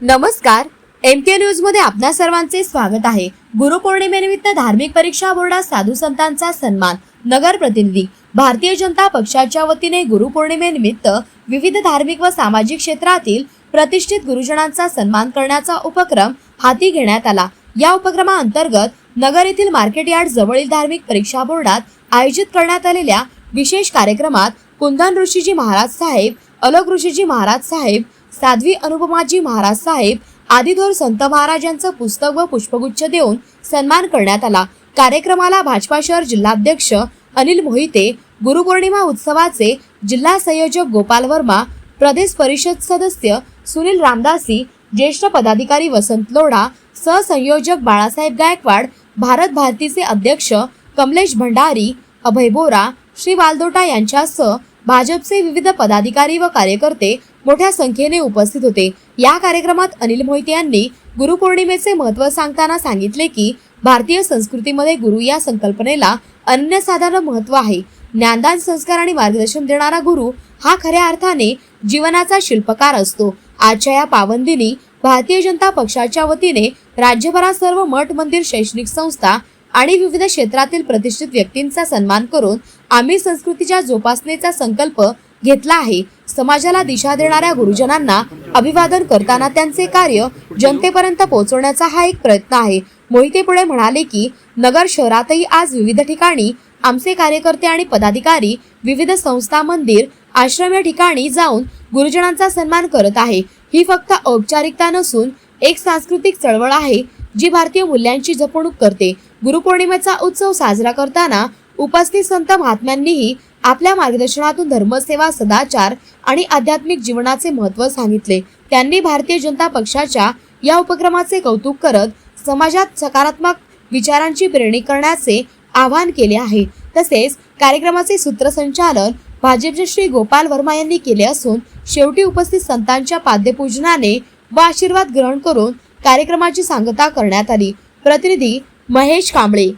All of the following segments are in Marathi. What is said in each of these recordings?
नमस्कार. एम के न्यूजमध्ये आपल्या सर्वांचे स्वागत आहे. गुरुपौर्णिमेनिमित्त धार्मिक परीक्षा बोर्डात साधू संतांचा सन्मान. नगर प्रतिनिधी भारतीय जनता पक्षाच्या वतीने गुरुपौर्णिमेनिमित्त विविध धार्मिक व सामाजिक क्षेत्रातील प्रतिष्ठित गुरुजनांचा सन्मान करण्याचा उपक्रम हाती घेण्यात आला. या उपक्रमाअंतर्गत नगर येथील मार्केट यार्ड जवळील धार्मिक परीक्षा बोर्डात आयोजित करण्यात आलेल्या विशेष कार्यक्रमात कुंदन ऋषीजी महाराज साहेब अलग ऋषीजी महाराज साहेब साध्वी अनुपमाजी महाराज साहेब आदिधोर संत महाराजांचं पुस्तक व पुष्पगुच्छ देऊन सन्मान करण्यात आला. कार्यक्रमाला भाजपा शहर जिल्हाध्यक्ष अनिल मोहिते गुरुपौर्णिमा उत्सवाचे जिल्हा संयोजक गोपाल वर्मा प्रदेश परिषद सदस्य सुनील रामदासी ज्येष्ठ पदाधिकारी वसंत लोढा सहसंयोजक बाळासाहेब गायकवाड भारत भारतीचे अध्यक्ष कमलेश भंडारी अभय बोरा श्री वालदोटा यांच्यासह भाजपचे विविध पदाधिकारी व कार्यकर्ते मोठ्या संख्येने उपस्थित होते. या कार्यक्रमात अनिल मोहिते यांनी गुरुपौर्णिमेचे महत्त्व सांगताना सांगितले की भारतीय संस्कृतीमध्ये गुरु या संकल्पनेला अनन्यसाधारण महत्त्व आहे. ज्ञानदान संस्कार आणि मार्गदर्शन देणारा गुरु हा खऱ्या अर्थाने जीवनाचा शिल्पकार असतो. आजच्या या पावनदिनी भारतीय जनता पक्षाच्या वतीने राज्यभरात सर्व मठ मंदिर शैक्षणिक संस्था आणि विविध क्षेत्रातील प्रतिष्ठित व्यक्तींचा सन्मान करून आम्ही संस्कृतीच्या जोपासनेचा संकल्प घेतला आहे. समाजाला दिशा देणाऱ्या गुरुजनांना अभिवादन करताना त्यांचे कार्य जनतेपर्यंत पोहोचवण्याचा हा एक प्रयत्न आहे. मोहिते पुढे म्हणाले की नगर शहरातही आज विविध ठिकाणी आमचे कार्यकर्ते आणि पदाधिकारी विविध संस्था मंदिर आश्रम या ठिकाणी जाऊन गुरुजनांचा सन्मान करत आहे. ही फक्त औपचारिकता नसून एक सांस्कृतिक चळवळ आहे जी भारतीय मूल्यांची जपणूक करते. गुरुपौर्णिमेचा उत्सव साजरा करताना उपस्थित संत महात्म्यांनीही आपल्या मार्गदर्शनातून धर्मसेवा सदाचार आणि आध्यात्मिक जीवनाचे महत्त्व सांगितले. त्यांनी भारतीय जनता पक्षाच्या या उपक्रमाचे कौतुक करत समाजात सकारात्मक विचारांची प्रेरणी करण्याचे आवाहन केले आहे. तसेच कार्यक्रमाचे सूत्रसंचालन भाजपचे श्री गोपाल वर्मा यांनी केले असून शेवटी उपस्थित संतांच्या पाद्यपूजनाने व आशीर्वाद ग्रहण करून कार्यक्रमाची सांगता करण्यात आली. प्रतिनिधी महेश कांबळे.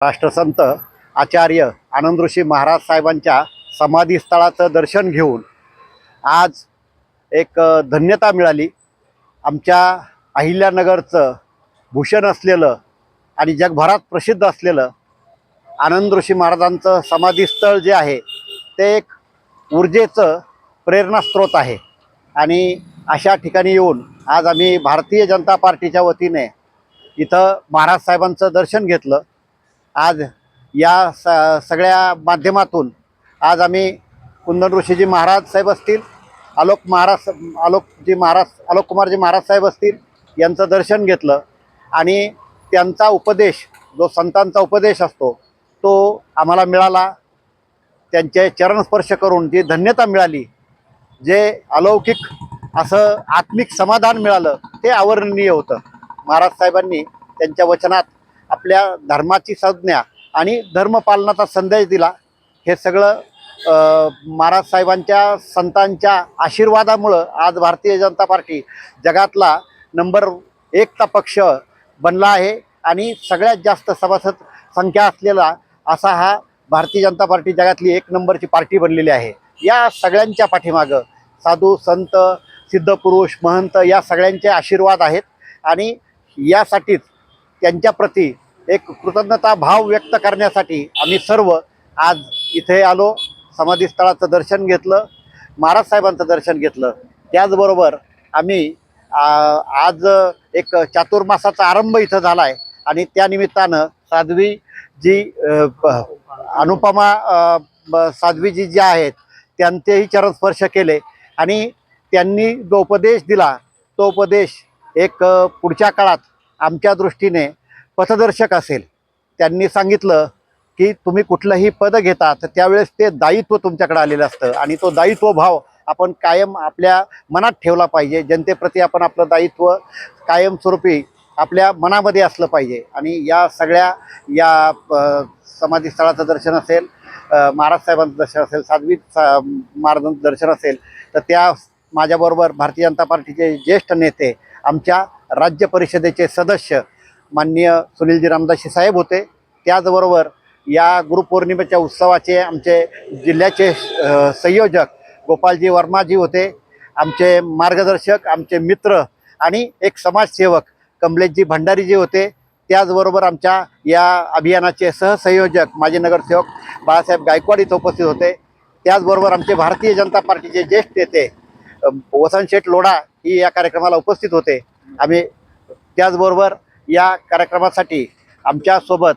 राष्ट्रसंत आचार्य आनंद ऋषी महाराज साहेबांच्या समाधीस्थळाचं दर्शन घेऊन आज एक धन्यता मिळाली. आमच्या अहिल्यानगरचं भूषण असलेलं आणि जगभरात प्रसिद्ध असलेलं आनंद ऋषी महाराजांचं समाधीस्थळ जे आहे ते एक ऊर्जेचं प्रेरणास्त्रोत आहे. आणि अशा ठिकाणी येऊन आज आम्ही भारतीय जनता पार्टीच्या वतीने इथं महाराज साहेबांचं दर्शन घेतलं. आज या स सगळ्या माध्यमातून आज आम्ही कुंदन ऋषीजी महाराज साहेब असतील आलोक महाराज आलोकजी महाराज आलोक कुमारजी महाराज साहेब असतील यांचं दर्शन घेतलं. आणि त्यांचा उपदेश जो संतांचा उपदेश असतो तो आम्हाला मिळाला. त्यांचे चरणस्पर्श करून जी धन्यता मिळाली जे अलौकिक असं आत्मिक समाधान मिळालं ते आवर्णनीय होतं. महाराज साहेबांनी त्यांच्या वचनात आपल्या धर्माची संज्ञा आणि धर्मपालनाचा संदेश दिला. हे सगळं महाराज साहेबांच्या संतांच्या आशीर्वादामुळं आज भारतीय जनता पार्टी जगातला नंबर एकचा पक्ष बनला आहे आणि सगळ्यात जास्त सभासद संख्या असलेला असा हा भारतीय जनता पार्टी जगातली एक नंबरची पार्टी बनलेली आहे. या सगळ्यांच्या पाठीमागं साधू संत सिद्धपुरुष महंत या सगळ्यांचे आशीर्वाद आहेत आणि यासाठीच त्यांच्याप्रती एक कृतज्ञता भाव व्यक्त करण्यासाठी आम्ही सर्व आज इथे आलो. समाधीस्थळाचं दर्शन घेतलं महाराज साहेबांचं दर्शन घेतलं. त्याचबरोबर आम्ही आज एक चातुर्मासाचा आरंभ इथं झाला आहे आणि त्यानिमित्तानं साध्वी जी अनुपमा ब- साध्वीजी जे आहेत त्यांचेही चरणस्पर्श केले आणि त्यांनी जो उपदेश दिला तो उपदेश एक पुढच्या काळात आमच्या दृष्टीने पथदर्शक असेल. त्यांनी सांगितलं की तुम्ही कुठलंही पद घेता तर त्यावेळेस ते दायित्व तुमच्याकडे आलेलं असतं. आणि तो दायित्व भाव आपण कायम आपल्या मनात ठेवला पाहिजे. जनतेप्रती आपण आपलं दायित्व कायमस्वरूपी आपल्या मनामध्ये असलं पाहिजे. आणि या सगळ्या या समाधी समाधीस्थळाचं दर्शन असेल महाराज साहेबांचं दर्शन असेल साध्वी सा महाराजांचं दर्शन असेल तर त्या माझ्याबरोबर भारतीय जनता पार्टीचे ज्येष्ठ नेते आमच्या राज्य परिषदेचे सदस्य माननीय सुनीलजी रामदासी साहेब होते. त्याचबरोबर या गुरुपौर्णिमेच्या उत्सवाचे आमचे जिल्ह्याचे संयोजक गोपालजी वर्माजी होते. आमचे मार्गदर्शक आमचे मित्र आणि एक समाजसेवक कमलेशजी भंडारीजी होते. त्याचबरोबर आमच्या या अभियानाचे सहसंयोजक माजी नगरसेवक बाळासाहेब गायकवाड इथं उपस्थित होते. त्याचबरोबर आमचे भारतीय जनता पार्टीचे ज्येष्ठ नेते अ, वसंत शेठ लोढा ही या कार्यक्रमाला उपस्थित होते. आम्ही त्याचबरोबर या कार्यक्रमासाठी आमच्यासोबत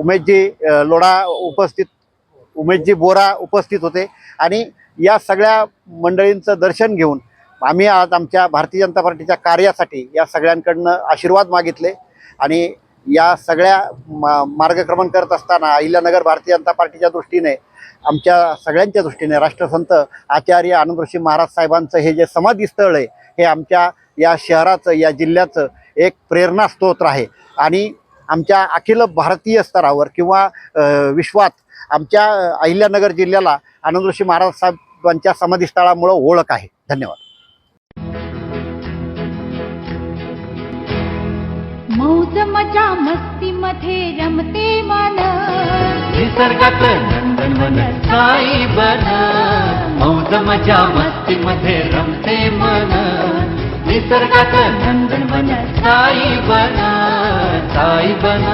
उमेशजी लोढा उपस्थित उमेशजी बोरा उपस्थित होते. आणि या सगळ्या मंडळींचं दर्शन घेऊन आम्ही आज आमच्या भारतीय जनता पार्टीच्या कार्यासाठी या सगळ्यांकडनं आशीर्वाद मागितले. आणि या सगळ्या मा मार्गक्रमण करत असताना अहिल्यानगर भारतीय जनता पार्टीच्या दृष्टीने आमच्या सगळ्यांच्या दृष्टीने राष्ट्रसंत आचार्य आनंदऋषी महाराज साहेबांचं हे जे समाधी स्थळ आहे हे आमच्या या शहराचं या जिल्ह्याचं एक प्रेरणास्त्रोत आहे. आणि आमच्या अखिल भारतीय स्तरावर किंवा विश्वात आमच्या अहिल्यानगर जिल्ह्याला आनंदऋषी महाराज साहेबांच्या समाधीस्थळामुळं ओळख आहे. धन्यवाद. मौज मजा मस्ती मध्ये रमते मन. निसर्गात नंदनवन साई बन. मौज मजा मस्ती मध्ये रमते मन. निसर्गात नंदनवन साई बन. बन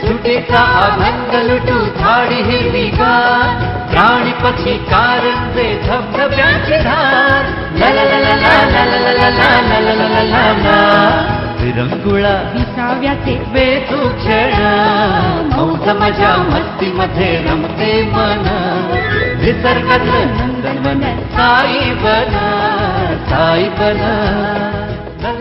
सुटीचा आनंद लुटू झाडी हिरवी गार प्राणी पक्षी कारंजे धबधब्यांची धार ला ला ला ला ला ला ला ला ला ला ला ला विरंगुळा विसाव्याचे क्षण मौज मजा मस्ती मध्ये रमते मन निसर्गात नंदनवन साई बन साई बन